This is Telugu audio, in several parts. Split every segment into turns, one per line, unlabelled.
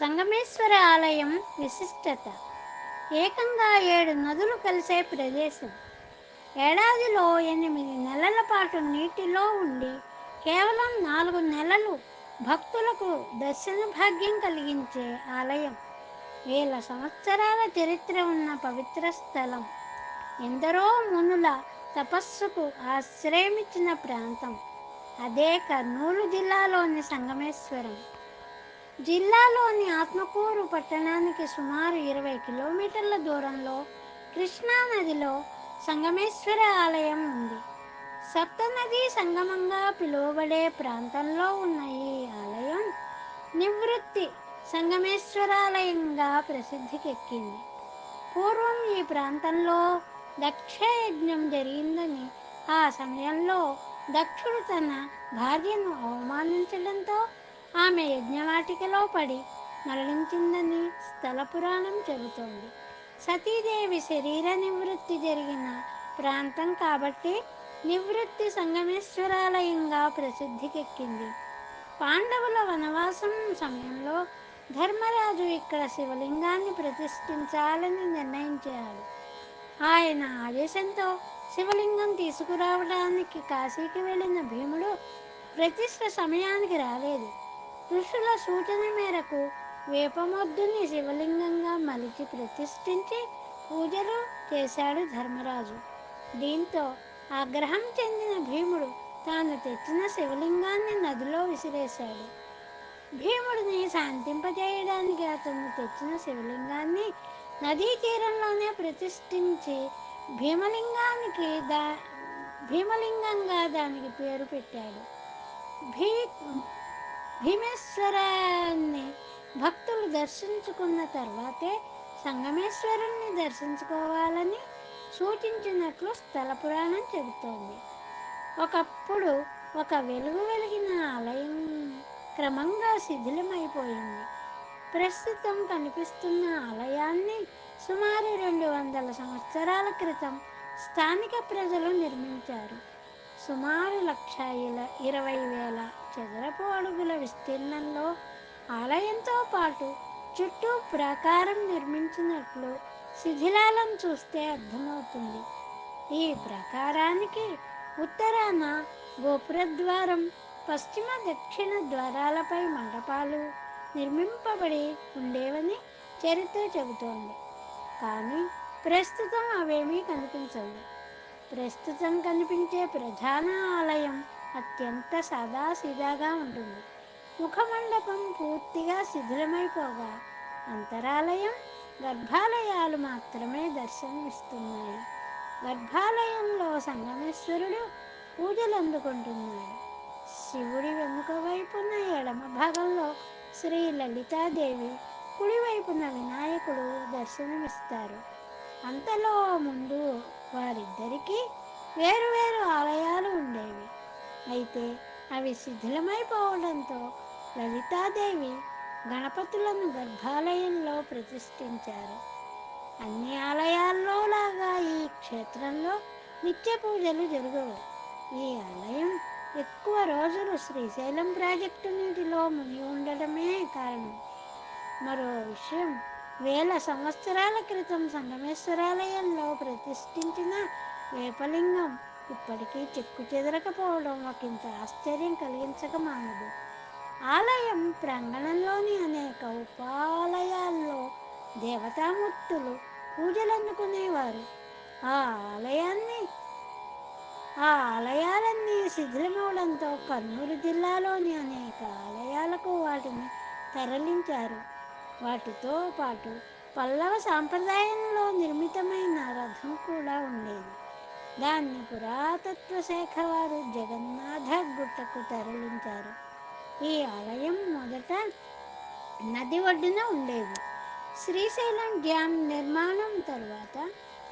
సంగమేశ్వర ఆలయం విశిష్టత. ఏకంగా ఏడు నదులు కలిసే ప్రదేశం. ఏడాదిలో ఎనిమిది నెలల పాటు నీటిలో ఉండి కేవలం నాలుగు నెలలు భక్తులకు దర్శన భాగ్యం కలిగించే ఆలయం. వేల సంవత్సరాల చరిత్ర ఉన్న పవిత్ర స్థలం. ఎందరో మునుల తపస్సుకు ఆశ్రయమిచ్చిన ప్రాంతం. అదే కర్నూలు జిల్లాలోని సంగమేశ్వరం. జిల్లాలోని ఆత్మకూరు పట్టణానికి సుమారు ఇరవై కిలోమీటర్ల దూరంలో కృష్ణా నదిలో సంగమేశ్వర ఆలయం ఉంది. సప్తనది సంగమంగా పిలువబడే ప్రాంతంలో ఉన్న ఈ ఆలయం నివృత్తి సంగమేశ్వరాలయంగా ప్రసిద్ధికెక్కింది. పూర్వం ఈ ప్రాంతంలో దక్షయజ్ఞం జరిగిందని ఆ సమయంలో దక్షుడు తన భార్యను అవమానించడంతో ఆమె యజ్ఞవాటికలో పడి మరణించిందని స్థల పురాణం చెబుతోంది. సతీదేవి శరీర నివృత్తి జరిగిన ప్రాంతం కాబట్టి నివృత్తి సంగమేశ్వరాలయంగా ప్రసిద్ధికెక్కింది. పాండవుల వనవాసం సమయంలో ధర్మరాజు ఇక్కడ శివలింగాన్ని ప్రతిష్ఠించాలని నిర్ణయించాడు. ఆయన ఆదేశంతో శివలింగం తీసుకురావడానికి కాశీకి వెళ్ళిన భీముడు ప్రతిష్ఠ సమయానికి రాలేదు. ఋషుల సూచన మేరకు వేపమొద్దుని శివలింగంగా మలిచి ప్రతిష్ఠించి పూజలు చేశాడు ధర్మరాజు. దీంతో ఆగ్రహం చెందిన భీముడు తాను తెచ్చిన శివలింగాన్ని నదిలో విసిరేశాడు. భీముడిని శాంతింపజేయడానికి అతను తెచ్చిన శివలింగాన్ని నదీ తీరంలోనే ప్రతిష్ఠించి భీమలింగానికి దా భీమలింగంగా దానికి పేరు పెట్టాడు. భీ భీమేశ్వరాన్ని భక్తులు దర్శించుకున్న తర్వాతే సంగమేశ్వరుణ్ణి దర్శించుకోవాలని సూచించినట్లు స్థల పురాణం చెబుతోంది. ఒకప్పుడు ఒక వెలుగు వెలిగిన ఆలయం క్రమంగా శిథిలమైపోయింది. ప్రస్తుతం కనిపిస్తున్న ఆలయాన్ని సుమారు రెండు వందల సంవత్సరాల క్రితం స్థానిక ప్రజలు నిర్మించారు. సుమారు లక్ష ఇరవై వేల చదరపు అడుగుల విస్తీర్ణంలో ఆలయంతో పాటు చుట్టూ ప్రాకారం నిర్మించినట్లు శిథిలాలను చూస్తే అర్థమవుతుంది. ఈ ప్రాకారానికి ఉత్తరాన గోపురద్వారం పశ్చిమ దక్షిణ ద్వారాలపై మండపాలు నిర్మింపబడి ఉండేవని చరిత్ర చెబుతోంది. కానీ ప్రస్తుతం అవేమీ కనిపించవు. ప్రస్తుతం కనిపించే ప్రధాన ఆలయం అత్యంత సాదాసీదాగా ఉంటుంది. ముఖమండపం పూర్తిగా శిథిలమైపోగా అంతరాలయం గర్భాలయాలు మాత్రమే దర్శనమిస్తున్నాయి. గర్భాలయంలో సంగమేశ్వరుడు పూజలు అందుకుంటున్నాడు శివుడి వెనుక వైపున ఎడమ భాగంలో శ్రీ లలితాదేవి కుడివైపున వినాయకుడు దర్శనమిస్తారు. అంతలో ముందు వారిద్దరికీ వేరువేరు ఆలయాలు ఉండేవి. అయితే అవి శిథిలమైపోవడంతో లలితాదేవి గణపతులను గర్భాలయంలో ప్రతిష్ఠించారు. అన్ని ఆలయాల్లో లాగా ఈ క్షేత్రంలో నిత్య పూజలు జరగవు. ఈ ఆలయం ఎక్కువ రోజులు శ్రీశైలం ప్రాజెక్టు నీటిలో మునిగి ఉండడమే కారణం. మరో విషయం వేల సంవత్సరాల క్రితం సంగమేశ్వరాలయంలో ప్రతిష్ఠించిన వేపలింగం ఇప్పటికీ చెక్కు చెదరకపోవడం ఒకంత ఆశ్చర్యం కలిగించక మానదు. ఆలయం ప్రాంగణంలోని అనేక ఉపాలయాల్లో దేవతామూర్తులు పూజలు అందుకునేవారు ఆ ఆలయాన్ని ఆ ఆలయాలన్నీ శిథిలమవడంతో కర్నూలు జిల్లాలోని అనేక ఆలయాలకు వాటిని తరలించారు. వాటితో పాటు పల్లవ సాంప్రదాయంలో నిర్మితమైన రథం కూడా ఉండేది. దాన్ని పురాతత్వ శాఖ వారు జగన్నాథ గుట్టకు తరలించారు. ఈ ఆలయం మొదట నది ఒడ్డున ఉండేది. శ్రీశైలం డ్యామ్ నిర్మాణం తర్వాత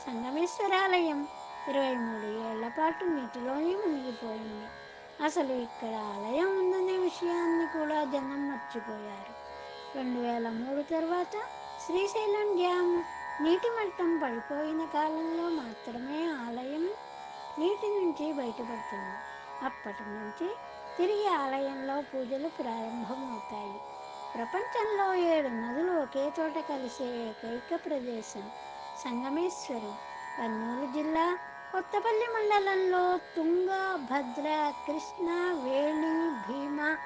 సంగమేశ్వరాలయం ఇరవై మూడు ఏళ్ళ పాటు నీటిలోనే మునిగిపోయింది. అసలు ఇక్కడ ఆలయం ఉందనే విషయాన్ని కూడా జనం మర్చిపోయారు. రెండు వేల మూడు తర్వాత శ్రీశైలం డ్యామ్ నీటి మట్టం పడిపోయిన కాలంలో మాత్రమే ఆలయం నీటి నుంచి బయటపడుతుంది. అప్పటి నుంచి తిరిగి ఆలయంలో పూజలు ప్రారంభమవుతాయి. ప్రపంచంలో ఏడు నదులు ఒకే చోట కలిసే ఏకైక ప్రదేశం సంగమేశ్వరం. కర్నూలు జిల్లా కొత్తపల్లి మండలంలో తుంగ భద్ర కృష్ణ వేణి భీమ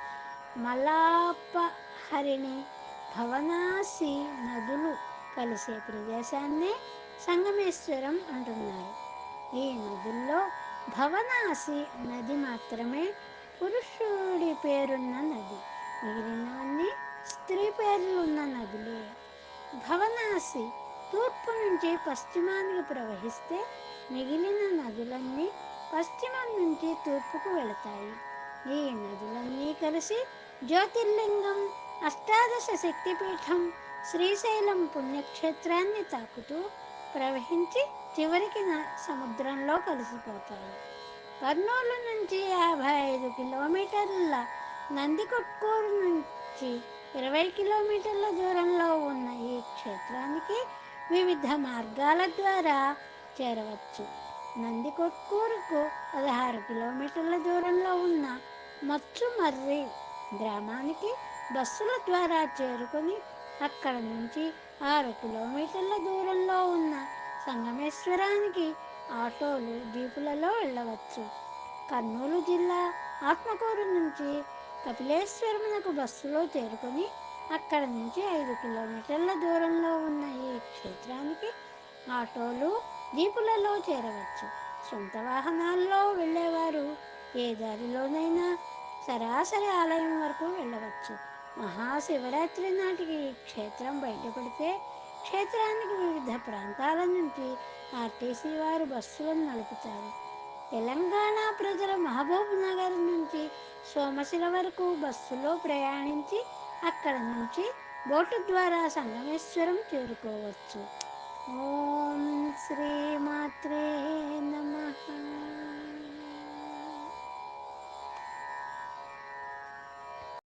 మలాపహరిణి భవనాసి నదులు కలిసే ప్రదేశాన్నే సంగమేశ్వరం అంటున్నారు. ఈ నదుల్లో భవనాసి నది మాత్రమే పురుషుడి పేరున్న నది. మిగిలినవన్నీ స్త్రీ పేర్లున్న నదులే. భవనాసి తూర్పు నుంచి పశ్చిమానికి ప్రవహిస్తే మిగిలిన నదులన్నీ పశ్చిమం నుంచి తూర్పుకు వెళతాయి. ఈ నదులన్నీ కలిసి జ్యోతిర్లింగం అష్టాదశ శక్తిపీఠం శ్రీశైలం పుణ్యక్షేత్రాన్ని తాకుతూ ప్రవహించి చివరికి సముద్రంలో కలిసిపోతాయి. కర్నూలు నుంచి యాభై ఐదు కిలోమీటర్ల నందికొట్కూరు నుంచి ఇరవై కిలోమీటర్ల దూరంలో ఉన్న ఈ క్షేత్రానికి వివిధ మార్గాల ద్వారా చేరవచ్చు. నందికొట్కూరుకు పదహారు కిలోమీటర్ల దూరంలో ఉన్న మచ్చుమర్రి గ్రామానికి బస్సుల ద్వారా చేరుకొని అక్కడ నుంచి ఆరు కిలోమీటర్ల దూరంలో ఉన్న సంగమేశ్వరానికి ఆటోలు జీపులలో వెళ్ళవచ్చు. కర్నూలు జిల్లా ఆత్మకూరు నుంచి కపిలేశ్వరమునకు బస్సులో చేరుకొని అక్కడ నుంచి ఐదు కిలోమీటర్ల దూరంలో ఉన్న ఈ క్షేత్రానికి ఆటోలు జీపులలో చేరవచ్చు. సొంత వాహనాల్లో వెళ్ళేవారు ఏ దారిలోనైనా సరాసరి ఆలయం వరకు వెళ్ళవచ్చు. మహాశివరాత్రి నాటికి క్షేత్రం బయటపడితే క్షేత్రానికి వివిధ ప్రాంతాల నుంచి ఆర్టీసీ వారు బస్సులను నడుపుతారు. తెలంగాణ ప్రజల మహబూబ్ నగర్ నుంచి సోమశిల వరకు బస్సులో ప్రయాణించి అక్కడ నుంచి బోటు ద్వారా సంగమేశ్వరం చేరుకోవచ్చు. ఓం శ్రీమాత్రే నమ.